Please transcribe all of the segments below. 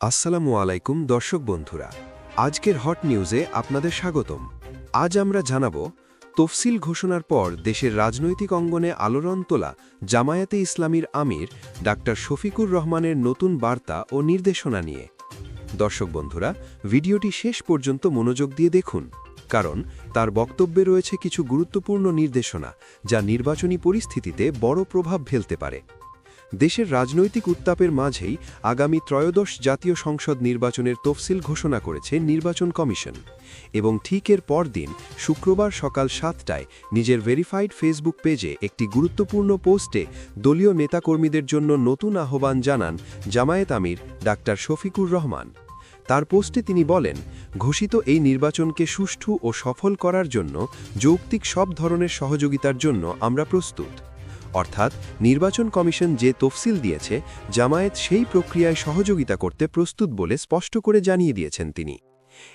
আসসালামু আলাইকুম, দর্শক বন্ধুরা। আজকের হট নিউজে আপনাদের স্বাগতম। আজ আমরা জানাব, তফসিল ঘোষণার পর দেশের রাজনৈতিক অঙ্গনে আলোড়ন তোলা জামায়াতে ইসলামীর আমির ডাক্তার শফিকুর রহমানের নতুন বার্তা ও নির্দেশনা নিয়ে। দর্শক বন্ধুরা, ভিডিওটি শেষ পর্যন্ত মনোযোগ দিয়ে দেখুন, কারণ তার বক্তব্যে রয়েছে কিছু গুরুত্বপূর্ণ নির্দেশনা, যা নির্বাচনী পরিস্থিতিতে বড় প্রভাব ফেলতে পারে। দেশের রাজনৈতিক উত্তাপের মাঝেই আগামী ত্রয়োদশ জাতীয় সংসদ নির্বাচনের তফসিল ঘোষণা করেছে নির্বাচন কমিশন। এবং ঠিক এর পরদিন, শুক্রবার সকাল সাতটায় নিজের ভেরিফাইড ফেসবুক পেজে একটি গুরুত্বপূর্ণ পোস্টে দলীয় নেতাকর্মীদের জন্য নতুন আহ্বান জানান জামায়াত আমির ডাক্তার শফিকুর রহমান। তার পোস্টে তিনি বলেন, ঘোষিত এই নির্বাচনকে সুষ্ঠু ও সফল করার জন্য যৌক্তিক সব ধরনের সহযোগিতার জন্য আমরা প্রস্তুত। অর্থাৎ নির্বাচন কমিশন যে তফসিল দিয়েছে, জামায়াত সেই প্রক্রিয়ায় সহযোগিতা করতে প্রস্তুত বলে স্পষ্ট করে জানিয়ে দিয়েছেন তিনি।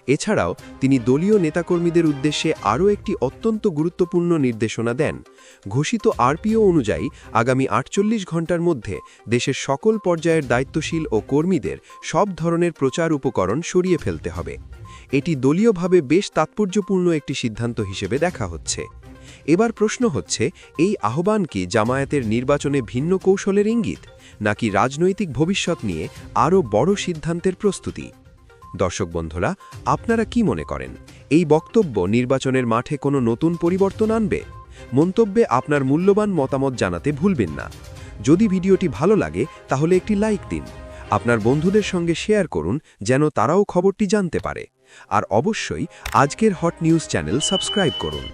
এছাড়াও, তিনি দলীয় নেতাকর্মীদের উদ্দেশ্যে আরও একটি অত্যন্ত গুরুত্বপূর্ণ নির্দেশনা দেন। ঘোষিত আরপিও অনুযায়ী, আগামী আটচল্লিশ ঘণ্টার মধ্যে দেশের সকল পর্যায়ের দায়িত্বশীল ও কর্মীদের সব ধরনের প্রচার উপকরণ সরিয়ে ফেলতে হবে। এটি দলীয়ভাবে বেশ তাৎপর্যপূর্ণ একটি সিদ্ধান্ত হিসেবে দেখা হচ্ছে। এবার প্রশ্ন হচ্ছে, এই আহ্বান কি জামায়াতের নির্বাচনে ভিন্ন কৌশলের ইঙ্গিত, নাকি রাজনৈতিক ভবিষ্যৎ নিয়ে আরও বড় সিদ্ধান্তের প্রস্তুতি? দর্শক বন্ধুরা, আপনারা কি মনে করেন? এই বক্তব্য নির্বাচনের মাঠে কোনো নতুন পরিবর্তন আনবে? মন্তব্যে আপনার মূল্যবান মতামত জানাতে ভুলবেন না। যদি ভিডিওটি ভালো লাগে, তাহলে একটি লাইক দিন। আপনার বন্ধুদের সঙ্গে শেয়ার করুন, যেন তারাও খবরটি জানতে পারে। আর অবশ্যই, আজকের হট নিউজ চ্যানেল সাবস্ক্রাইব করুন।